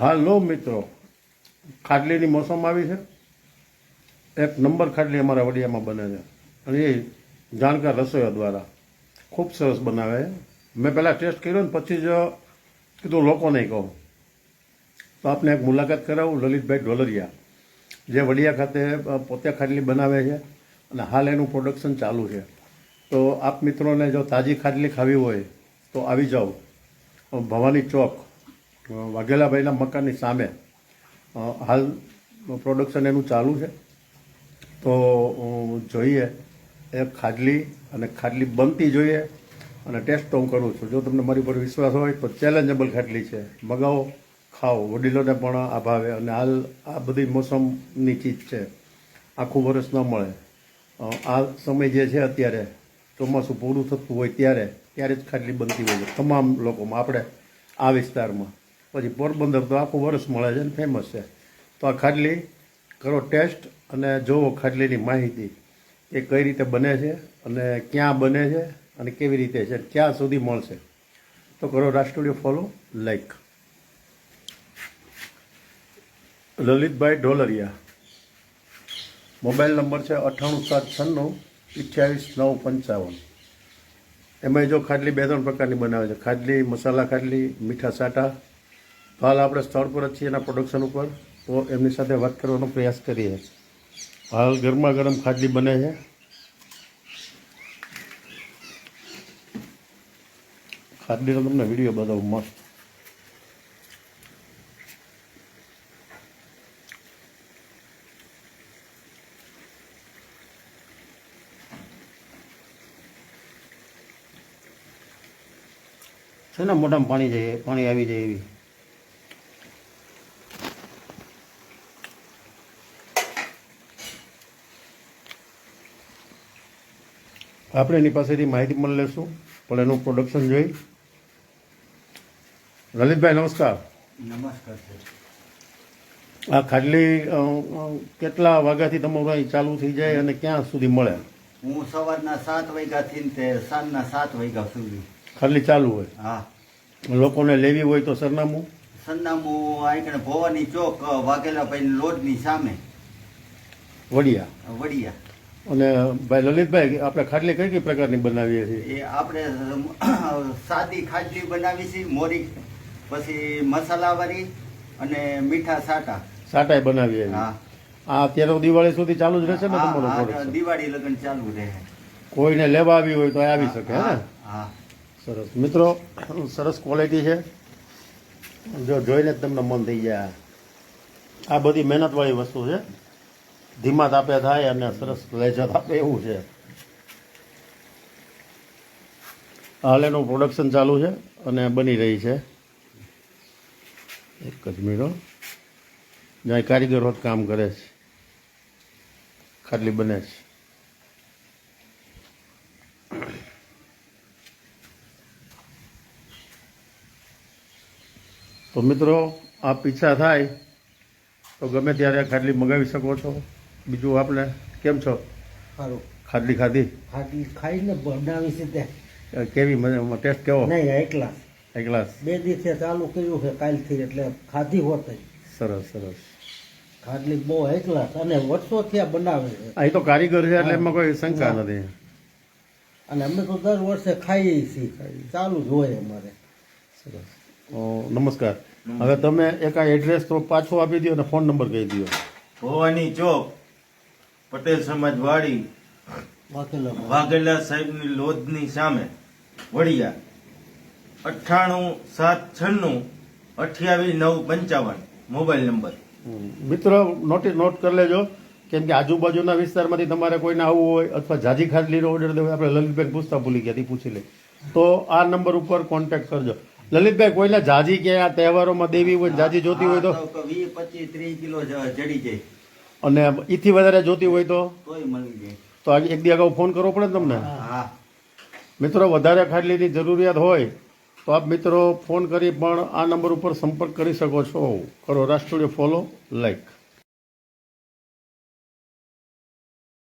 હાલો મિત્રો, ખાટલીની મોસમ આવી છે. એક નંબર ખાટલી અમારા વડિયામાં બને છે. અને એ જાણકાર રસોઈયા દ્વારા ખૂબ સરસ બનાવે મેં પહેલાં ટેસ્ટ કર્યો ને પછી જ કીધું લોકોને કહું. તો આપને એક મુલાકાત કરાવું, લલિતભાઈ ઢોલરિયા, જે વડિયા ખાતે પોતે ખાટલી બનાવે છે અને હાલ એનું પ્રોડક્શન ચાલુ છે. તો આપ મિત્રોને જો તાજી ખાટલી ખાવી હોય તો આવી જાઓ. ભવાની ચોક. વાઘેલાભાઈના મકાનની સામે. હાલ પ્રોડક્શન એનું ચાલુ છે. તો જોઈએ. એ ખાડલી અને ખાડલી બનતી જોઈએ અને ટેસ્ટ તો હું કરું છું. જો તમને મારી પર વિશ્વાસ હોય તો ચેલેન્જેબલ ખાટલી છે. મગાવો, ખાઓ. વડીલોને પણ આ ભાવે અને હાલ આ બધી મોસમની ચીજ છે. આખું વર્ષ ન મળે. આ સમય જે છે અત્યારે, ચોમાસું પૂરું થતું હોય ત્યારે ત્યારે જ ખાટલી બનતી હોય છે. તમામ લોકોમાં, આપણે, આ વિસ્તારમાં. પછી પોરબંદર તો આખું વર્ષ મળે છે ને ફેમસ છે. તો આ ખાટલી કરો ટેસ્ટ અને જુઓ ખાટલીની માહિતી એ કઈ રીતે બને છે અને ક્યાં બને છે અને કેવી રીતે છે, ક્યાં સુધી મળશે. તો કરો રાષ્ટ્રીય follow like Lalitbhai Dholariya. Mobile number છે અઠ્ઠાણું સાત છન્નું અઠ્યાવીસ નવ પંચાવન. એમાં જો ખાટલી બે ત્રણ પ્રકારની બનાવે છે. ખાટલી, મસાલા ખાટલી, મીઠા સાટા હાલ આપણે સ્થળ પર જ છીએ એના પ્રોડક્શન ઉપર. તો એમની સાથે વાત કરવાનો પ્રયાસ કરીએ. હાલ ગરમા ગરમ ખાટલી બને છે. ખાટલીનો તમને વીડિયો બતાવું, મસ્ત. છે ને, મોઢામાં પાણી જાય, પાણી આવી જાય એવી. આપણે એની પાસેથી માહિતી પણ લેશું પણ એનું પ્રોડક્શન જોઈ. લલિતભાઈ નમસ્કાર. નમસ્કાર સર આ ખાટલી કેટલા વાગ્યાથી તમારું અહીં ચાલુ થઈ જાય અને ક્યાં સુધી મળે? હું સવારના સાત વાગ્યાથી તે સાંજના સાત વાગ્યા સુધી. ખાટલી ચાલુ હોય? હા. લોકોને લેવી હોય તો સરનામું? સરનામું આઈકણે ભવાની ચોક વાઘેલાભાઈ લોડની સામે. વડિયા. વડિયા. અને ભાઈ લલિતભાઈ આપણે ખાટલી કઈ કઈ પ્રકારની બનાવીએ છીએ? એ આપણે સાદી ખાટલી બનાવી છે મોરી પછી મસાલાવાળી અને મીઠા સાટા. સાટાઈ બનાવીએ હા. આ અત્યારે દિવાળી સુધી ચાલુ જ રહેશે ને તમારું દિવાળી લગન ચાલુ રહે. કોઈને લેવા આવી હોય તો આવી શકે હે હા, હા. સરસ. મિત્રો સરસ ક્વોલિટી છે. જો જોઈને જ તમને મન થઈ જાય. આ બધી મહેનતવાળી વસ્તુ છે. ધીમા તાપે થાય અને સરસ લેજત તાપે, એવું છે. હાલ એનું પ્રોડક્શન ચાલુ છે અને બની રહી છે. એક જ મિનિટ જ્યાં કારીગર જ કામ કરે છે. ખાટલી બને છે. તો મિત્રો આ પીછા થાય તો ગમે ત્યારે ખાટલી મગાવી શકો છો. બીજું આપણે કેમ છો? સારું ખાટલી ખાધી? ખાટલી ખાઈને બનાવી છે તે. કેવી મને ટેસ્ટ કેવો? નહીં એકલા એક ગ્લાસ. બે દિવસે ચાલુ કર્યું છે કાલથી એટલે ખાધી હોત સરસ સરસ. ખાટલી બહુ એકલા અને વર્ષોથી આ બનાવે છે. અહીં તો કારીગર છે એટલે એમાં કોઈ શંકા નથી. અને અમે તો દર વર્ષે ખાઈએ છીએ. ચાલુ જ હોય અમારે. સરસ. નમસ્કાર. હવે તમે એક આ એડ્રેસ તો પાછો આપી દો અને ફોન નંબર કહી દો ભવાની ચોક. પટેલ સમાજ વાડી વાઘેલા સાહેબની લોધની સામે વડિયા અઠ્ઠાણું સાત છન્નું અઠ્યાવીસ નવ પંચાવન મોબાઈલ નંબર. મિત્રો નોટિસ નોટ કરી લેજો. કેમ કે આજુબાજુના વિસ્તારમાંથી તમારે કોઈને આવવું હોય અથવા જાજી ખાટલીનો ઓર્ડર દેવો આપણે લલિતભાઈ પૂછતા ભૂલી ગયા પૂછી લે. તો આ નંબર ઉપર કોન્ટેક્ટ કરજો. લલિતભાઈ કોઈને જાજી કે આ તહેવારોમાં દેવી હોય જાજી જોતી હોય તો? વીસ પચીસ ત્રીસ કિલો જડી જાય. અને ઈથી વધારે જોતી હોય તો? તો આજે એક દી અગાઉ ફોન કરવો પડે તમને? હા. મિત્રો વધારે ખાટલીની જરૂરિયાત હોય તો આપ મિત્રો ફોન કરી પણ આ નંબર ઉપર સંપર્ક કરી શકો છો. કરો રાષ્ટ્રીય ફોલો લાઈક.